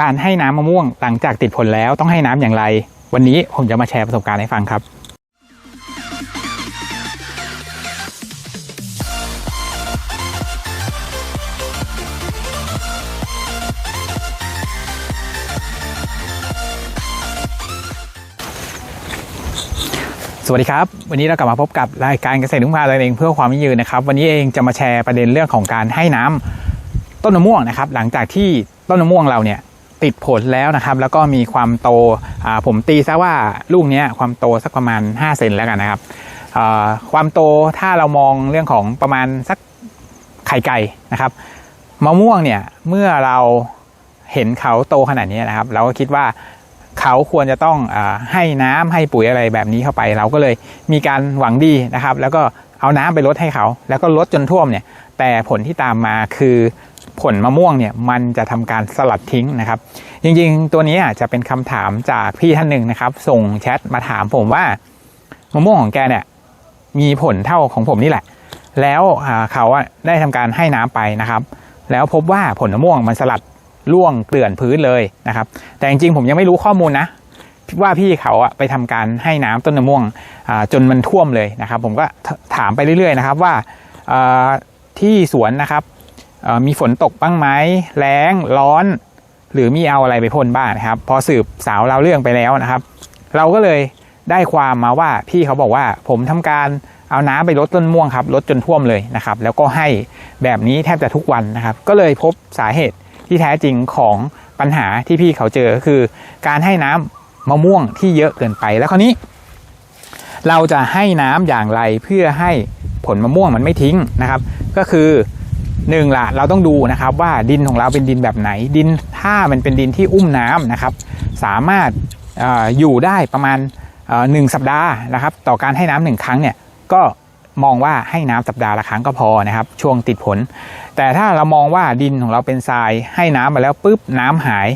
การให้น้ำมะม่วงหลังจากติดผลแล้วต้องให้น้ำอย่างไร วันนี้ผมจะมาแชร์ประสบการณ์ให้ฟังครับสวัสดีครับ วันนี้เรากลับมาพบกับรายการเกษตรทุ่งพาตัวเองเพื่อความยั่งยืนนะครับ วันนี้เองจะมาแชร์ประเด็นเรื่องของการให้น้ำต้นมะม่วงนะครับ หลังจากที่ต้นมะม่วงเราเนี่ย ติดผลแล้วนะครับ แล้วก็มีความโตผมตีซะว่าลูกนี้ความโตสักประมาณ 5 เซนแล้วกันนะครับความโตถ้าเรามองเรื่องของประมาณสักไข่ไก่นะครับมะม่วงเนี่ยเมื่อเราเห็นเขาโตขนาดนี้นะครับ เราก็คิดว่าเขาควรจะต้องอให้น้ำให้ปุ๋ยอะไรแบบนี้เข้าไป เราก็เลยมีการหวังดีนะครับ แล้วก็ เอาน้ำไปลดให้เขา แล้วก็ลดจนท่วมเนี่ย แต่ผลที่ตามมาคือผลมะม่วงเนี่ยมันจะทำการสลัดทิ้งนะครับ จริงๆ ตัวนี้อะจะเป็นคำถามจากพี่ท่านหนึ่งนะครับ ส่งแชทมาถามผมว่ามะม่วงของแกเนี่ยมีผลเท่าของผมนี่แหละ แล้วเขาได้ทำการให้น้ำไปนะครับ แล้วพบว่าผลมะม่วงมันสลัดร่วงเกลื่อนพื้นเลยนะครับ แต่จริงๆผมยังไม่รู้ข้อมูลนะ ว่าพี่เขาอะไปทำการให้น้ำต้นมะม่วงจนมันท่วมเลยนะครับ ผมก็ถามไปเรื่อยๆนะครับว่าที่สวนนะครับมีฝนตกบ้างไหมแล้งร้อน หรือมีเอาอะไรไปพ่นบ้างนะครับ พอสืบสาวเราเรื่องไปแล้วนะครับ เราก็เลยได้ความมาว่าพี่เขาบอกว่าผมทำการเอาน้ำไปลดต้นม่วงครับลดจนท่วมเลยนะครับ แล้วก็ให้แบบนี้แทบจะทุกวันนะครับ ก็เลยพบสาเหตุที่แท้จริงของปัญหาที่พี่เขาเจอคือ การให้น้ำ มะม่วงที่เยอะเกินไปแล้วคราวนี้ เราจะให้น้ำอย่างไรเพื่อให้ผลมะม่วงมันไม่ทิ้งนะครับ ก็คือหนึ่งละเราต้องดูนะครับว่าดินของเราเป็นดินแบบไหนดินถ้ามันเป็นดินที่อุ้มน้ำนะครับ สามารถอออยู่ได้ประมาณหนึ่งสัปดาห์นะครับ ต่อการให้น้ำหนึ่งครั้งเนี่ยก็มองว่าให้น้ำสัปดาห์ละครั้งก็พอนะครับ ช่วงติดผล แต่ถ้าเรามองว่าดินของเราเป็นทรายให้น้ำมาแล้วปุ๊บน้ำหาย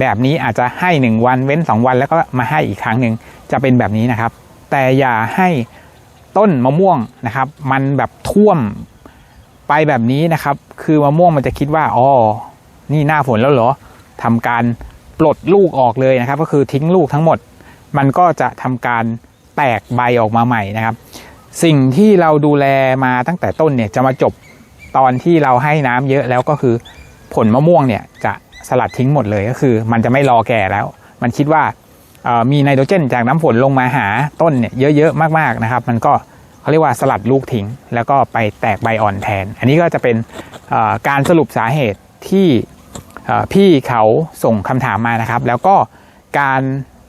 แบบนี้อาจจะให้ 1 วันเว้น 2 วันแล้วก็มาให้อีกครั้งหนึ่งจะเป็นแบบนี้นะครับ แต่อย่าให้ต้นมะม่วงนะครับ มันแบบท่วมไปแบบนี้นะครับ คือมะม่วงมันจะคิดว่าอ๋อนี่หน้าฝนแล้วเหรอทำการปลดลูกออกเลยนะครับ ก็คือทิ้งลูกทั้งหมด มันก็จะทำการแตกใบออกมาใหม่นะครับ สิ่งที่เราดูแลมาตั้งแต่ต้นเนี่ยจะมาจบตอนที่เราให้น้ำเยอะแล้วก็คือผลมะม่วงเนี่ยจะ สลัดทิ้งหมดเลยก็คือ มันจะไม่รอแก่แล้ว มันคิดว่ามีไนโตรเจนจากน้ำฝนลงมาหาต้นเนี่ยเยอะๆมากๆนะครับ มันก็เขาเรียกว่าสลัดลูกทิ้ง แล้วก็ไปแตกใบอ่อนแทน อันนี้ก็จะเป็นการสรุปสาเหตุที่พี่เขาส่งคำถามมานะครับ แล้วก็การ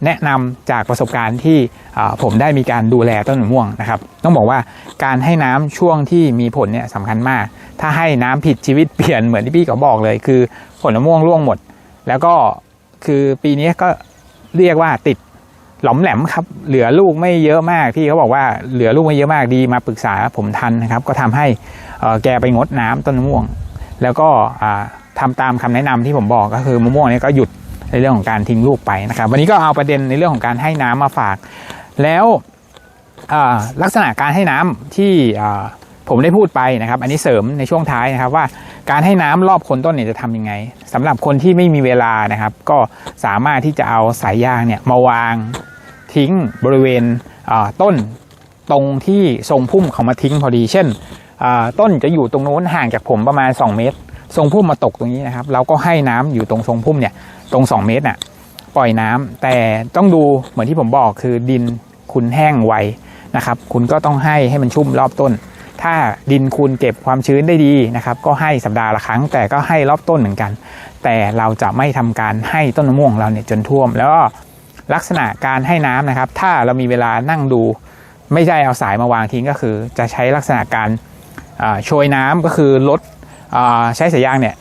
แนะนำจากประสบการณ์ที่ผมได้มีการดูแลต้นมะม่วงนะครับ ต้องบอกว่าการให้น้ำช่วงที่มีผลเนี่ยสำคัญมาก ถ้าให้น้ำผิดชีวิตเปลี่ยนเหมือนที่พี่เขาบอกเลย คือผลมะม่วงร่วงหมด แล้วก็คือปีนี้ก็เรียกว่าติดหลอมแหลมครับ เหลือลูกไม่เยอะมากพี่เขาบอกว่าเหลือลูกไม่เยอะมากดีมาปรึกษาผมทันนะครับ ก็ทำให้แกไปงดน้ำต้นมะม่วง แล้วก็อ่าทำตามคำแนะนำที่ผมบอกก็คือมะม่วงเนี้ก็หยุด ในเรื่องของการทิ้งลูกไปนะครับ วันนี้ก็เอาประเด็นในเรื่องของการให้น้ำมาฝาก แล้วลักษณะการให้น้ำที่ผมได้พูดไปนะครับ อันนี้เสริมในช่วงท้ายนะครับว่าการให้น้ำรอบคนต้นเนี่ยจะทำยังไงสำหรับคนที่ไม่มีเวลานะครับ ก็สามารถที่จะเอาสายยางเนี่ยมาวางทิ้งบริเวณต้นตรงที่ทรงพุ่มเขามาทิ้งพอดี เช่นต้นจะอยู่ตรงโน้นห่างจากผมประมาณ 2 เมตร ทรงพุ่มมาตกตรงนี้นะครับ เราก็ให้น้ำอยู่ตรงทรงพุ่มเนี่ยตรง 2 เมตรน่ะปล่อยน้ำแต่ต้องดูเหมือนที่ผมบอกคือดินคุณแห้งไวนะครับ คุณก็ต้องให้ให้มันชุ่มรอบต้น ถ้าดินคุณเก็บความชื้นได้ดีนะครับ ก็ให้สัปดาห์ละครั้ง แต่ก็ให้รอบต้นเหมือนกัน แต่เราจะไม่ทำการให้ต้นมะม่วงเราเนี่ยจนท่วม แล้วก็ลักษณะการให้น้ำนะครับ ถ้าเรามีเวลานั่งดู ไม่ใช่เอาสายมาวางทิ้งก็คือ จะใช้ลักษณะการโชยน้ำก็คือลด ใช้สายยางเนี่ย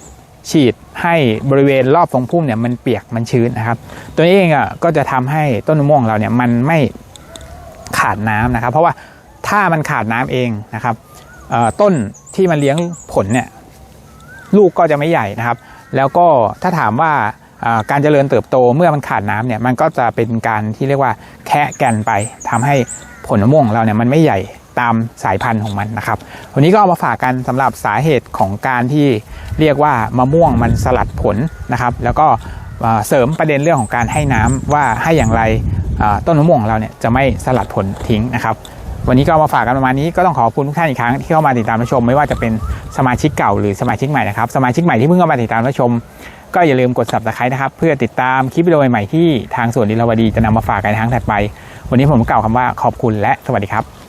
ฉีดให้บริเวณรอบทรงพุ่มเนี่ยมันเปียกมันชื้นนะครับ ตัวนี้เองอะก็จะทำให้ต้นมะม่วงเราเนี่ยมันไม่ขาดน้ำนะครับ เพราะว่าถ้ามันขาดน้ำเองนะครับต้นที่มันเลี้ยงผลเนี่ยลูกก็จะไม่ใหญ่นะครับ แล้วก็ถ้าถามว่าการเจริญเติบโตเมื่อมันขาดน้ำเนี่ยมันก็จะเป็นการที่เรียกว่าแคะแก่นไปทำให้ผลมะม่วงเราเนี่ยมันไม่ใหญ่ ตามสายพันธุ์ของมันนะครับ วันนี้ก็เอามาฝากกันสำหรับสาเหตุของการที่เรียกว่ามะม่วงมันสลัดผลนะครับ แล้วก็เสริมประเด็นเรื่องของการให้น้ำว่าให้อย่างไรต้นมะม่วงของเราเนี่ยจะไม่สลัดผลทิ้งนะครับ วันนี้ก็มาฝากกันประมาณนี้ก็ต้องขอบคุณทุกท่านอีกครั้งที่เข้ามาติดตามรับชม ไม่ว่าจะเป็นสมาชิกเก่าหรือสมาชิกใหม่นะครับสมาชิกใหม่ที่เพิ่งเข้ามาติดตามรับชม ก็อย่าลืมกด subscribe นะครับ เพื่อติดตามคลิปวิดีโอใหม่ที่ทางส่วนลีลาวดีจะนำมาฝากกันในครั้งถัดไป วันนี้ผมกล่าวคำว่าขอบคุณและสวัสดีครับ